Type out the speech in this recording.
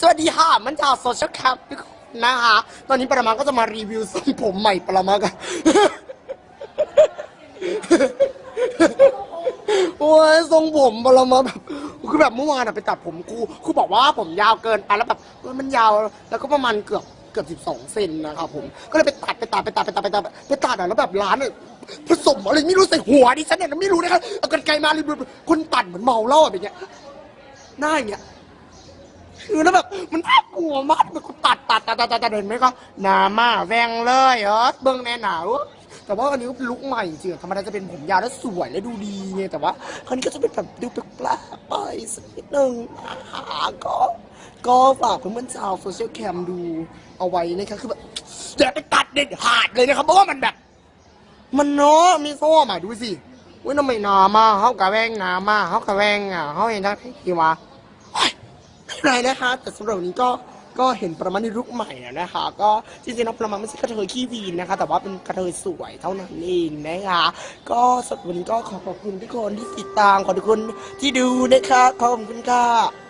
สวัสดีค่ะ มันจากโซเชียลแคปนะคะ ตอนนี้ประมาณก็จะมารีวิวทรงผมใหม่ประมาณกันโอ้ยทรงผมปรมาแบบคือแบบเมื่อวานอะไปตัดผมครูครูบอกว่าผมยาวเกินไปแล้วแบบมันยาวแล้วก็ประมาณเกือบเกือบสิบสองเซนนะครับผมก็เลยไปตัดไปตัดไปตัดไปตัดไปตัดไปตัดอะแล้วแบบร้านอะผสมอะไรไม่รู้ใส่หัวดิฉันเนี่ยไม่รู้นะครับเอากันไกลมาเลยคนตัดเหมือนเมาเหล้าอะแบบเนี้ยหน้าอย่างเงี้ย คือแล้วแบบมันน่ากลัวมากมันก็ตัดตัดตัดตัดตัดตัดเห็นไหมก็หนามาแวงเลยเออเบิ้งแน่หนาวแต่ว่าอันนี้ก็ลุคใหม่จริงๆธรรมดาจะเป็นผมยาวแล้วสวยและดูดีไงแต่ว่าคราวนี้ก็จะเป็นแบบดูแปลกๆไปสักนิดนึงนะคะก็ก็ฝากเพื่อนๆชาวโซเชียลแคมดูเอาไว้นะคะคือแบบอย่าไปตัดเด็ดขาดเลยนะครับเพราะว่ามันแบบ มันเนาะมีโซ่หมาดูสิเว้ยทำไมหนามาเขากะแวงหนามาเขากะแวงอะเขาเห็นได้ที่วะ ไม่เป็นไรนะคะ แต่สำหรับวันนี้ก็ก็เห็นประมาณในลุกใหม่อะนะคะ ก็จริงๆแล้วประมาณไม่ใช่กระเทยขี้วีนนะคะ แต่ว่าเป็นกระเทยสวยเท่านั้นเองนะคะ ก็สำหรับวันนี้ก็ขอขอบคุณทุกคนที่ติดตามขอบคุณที่ดูนะคะขอบคุณค่ะ